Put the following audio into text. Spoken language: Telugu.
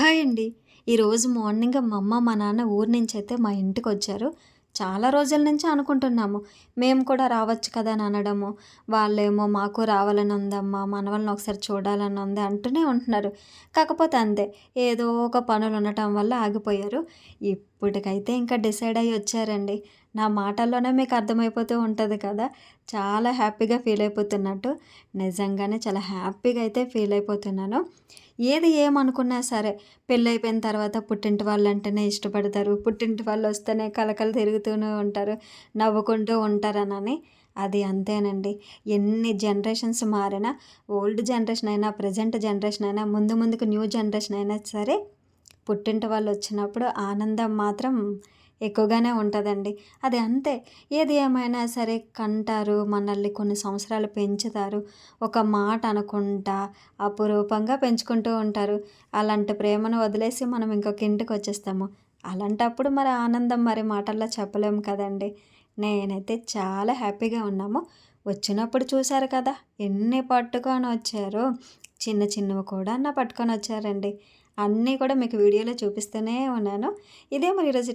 హాయ్ అండి. ఈరోజు మార్నింగ్ మా అమ్మ, మా నాన్న ఊరి నుంచి అయితే మా ఇంటికొచ్చారు. చాలా రోజుల నుంచి అనుకుంటున్నాము. మేము కూడా రావచ్చు కదా అని అనడము. వాళ్ళేమో మాకు రావాలని ఉందమ్మా, మనవళ్ళని ఒకసారి చూడాలని ఉంది అంటూనే ఉంటున్నారు. కాకపోతే అంతే ఏదో ఒక పనులు ఉండటం వల్ల ఆగిపోయారు. ఇప్పటికైతే ఇంకా డిసైడ్ అయ్యి వచ్చారండి. నా మాటల్లోనే మీకు అర్థమైపోతూ ఉంటుంది కదా! చాలా హ్యాపీగా ఫీల్ అయిపోతున్నట్టు. నిజంగానే చాలా హ్యాపీగా అయితే ఫీల్ అయిపోతున్నాను. ఏది ఏమనుకున్నా సరే పెళ్ళైపోయిన తర్వాత పుట్టింటి వాళ్ళంటేనే ఇష్టపడతారు. పుట్టింటి వాళ్ళు వస్తేనే కలకలు తిరుగుతూనే ఉంటారు. నవ్వుకుంటూ ఉంటారనని. అది అంతేనండి. ఎన్ని జనరేషన్స్ మారినా ఓల్డ్ జనరేషన్ అయినా, ప్రెజెంట్ జనరేషన్ అయినా, ముందు ముందుకు న్యూ జనరేషన్ అయినా సరే పుట్టింటి వాళ్ళు వచ్చినప్పుడు ఆనందం మాత్రం ఎక్కువగానే ఉంటుందండి. అది అంతే. ఏది ఏమైనా సరే కంటారు మనల్ని కొన్ని సంవత్సరాలు పెంచుతారు. ఒక మాట అనుకుంటా అపురూపంగా పెంచుకుంటూ ఉంటారు. అలాంటి ప్రేమను వదిలేసి మనం ఇంకొక ఇంటికి వచ్చేస్తాము. అలాంటప్పుడు మరి ఆనందం మరి మాటల్లో చెప్పలేము కదండి. నేనైతే చాలా హ్యాపీగా ఉన్నాము. వచ్చినప్పుడు చూశారు కదా ఎన్ని పట్టుకొని వచ్చారు. చిన్న చిన్నవి కూడా నా పట్టుకొని వచ్చారండి. అన్నీ కూడా మీకు వీడియోలో చూపిస్తూనే ఉన్నాను. ఇదే మరి ఈరోజు